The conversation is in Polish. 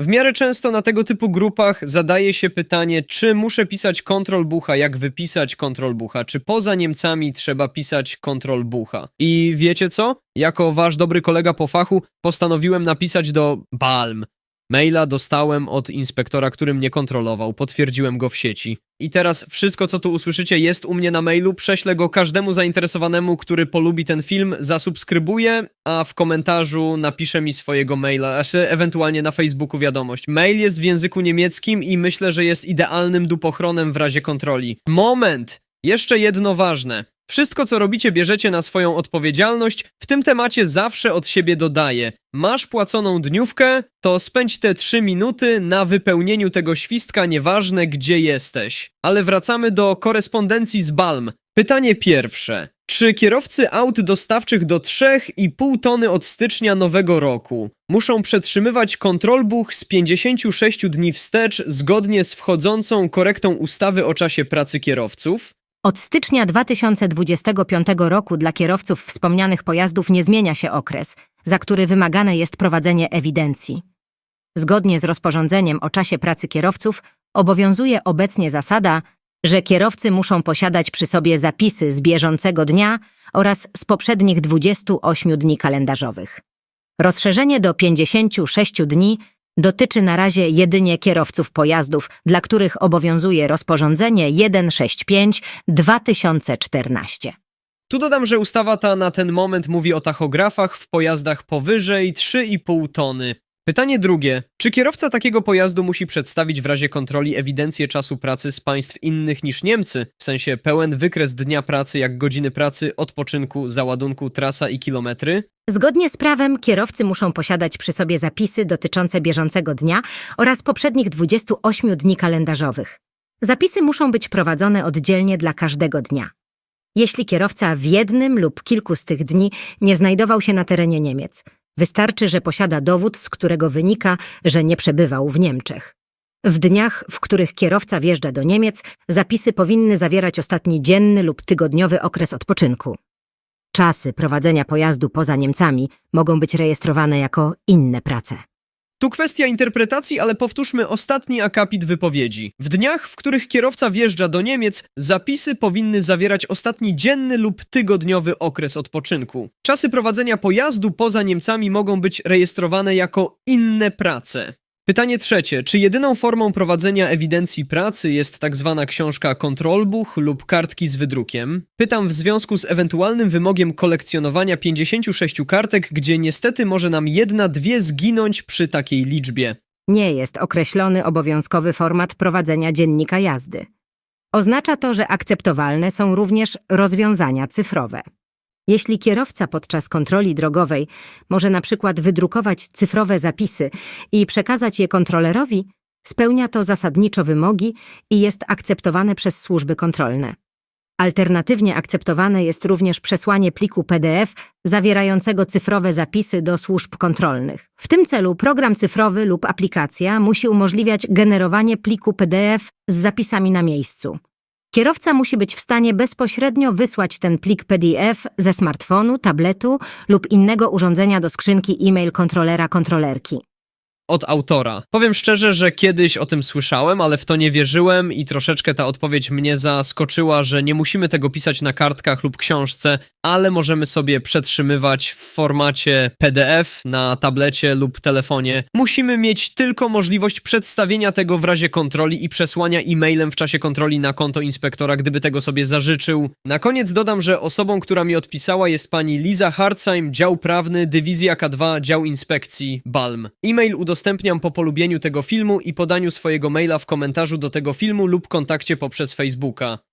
W miarę często na tego typu grupach zadaje się pytanie, czy muszę pisać kontrol bucha, jak wypisać kontrol bucha, czy poza Niemcami trzeba pisać kontrol bucha. I wiecie co? Jako wasz dobry kolega po fachu postanowiłem napisać do Balm. Maila dostałem od inspektora, który mnie kontrolował, potwierdziłem go w sieci. I teraz wszystko, co tu usłyszycie, jest u mnie na mailu. Prześlę go każdemu zainteresowanemu, który polubi ten film, zasubskrybuje, a w komentarzu napisze mi swojego maila, znaczy ewentualnie na Facebooku wiadomość. Mail jest w języku niemieckim i myślę, że jest idealnym dupochronem w razie kontroli. Moment! Jeszcze jedno ważne. Wszystko, co robicie, bierzecie na swoją odpowiedzialność. W tym temacie zawsze od siebie dodaję. Masz płaconą dniówkę, to spędź te 3 minuty na wypełnieniu tego świstka, nieważne gdzie jesteś. Ale wracamy do korespondencji z Balm. Pytanie pierwsze. Czy kierowcy aut dostawczych do 3,5 tony od stycznia nowego roku muszą przetrzymywać kontrolbuch z 56 dni wstecz zgodnie z wchodzącą korektą ustawy o czasie pracy kierowców? Od stycznia 2025 roku dla kierowców wspomnianych pojazdów nie zmienia się okres, za który wymagane jest prowadzenie ewidencji. Zgodnie z rozporządzeniem o czasie pracy kierowców obowiązuje obecnie zasada, że kierowcy muszą posiadać przy sobie zapisy z bieżącego dnia oraz z poprzednich 28 dni kalendarzowych. Rozszerzenie do 56 dni dotyczy na razie jedynie kierowców pojazdów, dla których obowiązuje rozporządzenie 165-2014. Tu dodam, że ustawa ta na ten moment mówi o tachografach w pojazdach powyżej 3,5 tony. Pytanie drugie. Czy kierowca takiego pojazdu musi przedstawić w razie kontroli ewidencję czasu pracy z państw innych niż Niemcy? W sensie pełen wykres dnia pracy jak godziny pracy, odpoczynku, załadunku, trasa i kilometry? Zgodnie z prawem kierowcy muszą posiadać przy sobie zapisy dotyczące bieżącego dnia oraz poprzednich 28 dni kalendarzowych. Zapisy muszą być prowadzone oddzielnie dla każdego dnia. Jeśli kierowca w jednym lub kilku z tych dni nie znajdował się na terenie Niemiec, wystarczy, że posiada dowód, z którego wynika, że nie przebywał w Niemczech. W dniach, w których kierowca wjeżdża do Niemiec, zapisy powinny zawierać ostatni dzienny lub tygodniowy okres odpoczynku. Czasy prowadzenia pojazdu poza Niemcami mogą być rejestrowane jako inne prace. Tu kwestia interpretacji, ale powtórzmy ostatni akapit wypowiedzi. W dniach, w których kierowca wjeżdża do Niemiec, zapisy powinny zawierać ostatni dzienny lub tygodniowy okres odpoczynku. Czasy prowadzenia pojazdu poza Niemcami mogą być rejestrowane jako inne prace. Pytanie trzecie. Czy jedyną formą prowadzenia ewidencji pracy jest tak zwana książka kontrolbuch lub kartki z wydrukiem? Pytam w związku z ewentualnym wymogiem kolekcjonowania 56 kartek, gdzie niestety może nam jedna, dwie zginąć przy takiej liczbie. Nie jest określony obowiązkowy format prowadzenia dziennika jazdy. Oznacza to, że akceptowalne są również rozwiązania cyfrowe. Jeśli kierowca podczas kontroli drogowej może na przykład wydrukować cyfrowe zapisy i przekazać je kontrolerowi, spełnia to zasadniczo wymogi i jest akceptowane przez służby kontrolne. Alternatywnie akceptowane jest również przesłanie pliku PDF zawierającego cyfrowe zapisy do służb kontrolnych. W tym celu program cyfrowy lub aplikacja musi umożliwiać generowanie pliku PDF z zapisami na miejscu. Kierowca musi być w stanie bezpośrednio wysłać ten plik PDF ze smartfonu, tabletu lub innego urządzenia do skrzynki e-mail kontrolera kontrolerki. Od autora. Powiem szczerze, że kiedyś o tym słyszałem, ale w to nie wierzyłem i troszeczkę ta odpowiedź mnie zaskoczyła, że nie musimy tego pisać na kartkach lub książce, ale możemy sobie przetrzymywać w formacie PDF na tablecie lub telefonie. Musimy mieć tylko możliwość przedstawienia tego w razie kontroli i przesłania e-mailem w czasie kontroli na konto inspektora, gdyby tego sobie zażyczył. Na koniec dodam, że osobą, która mi odpisała jest pani Liza Hartzheim, dział prawny, dywizja K2, dział inspekcji, BALM. E-mail udostępniam po polubieniu tego filmu i podaniu swojego maila w komentarzu do tego filmu lub kontakcie poprzez Facebooka.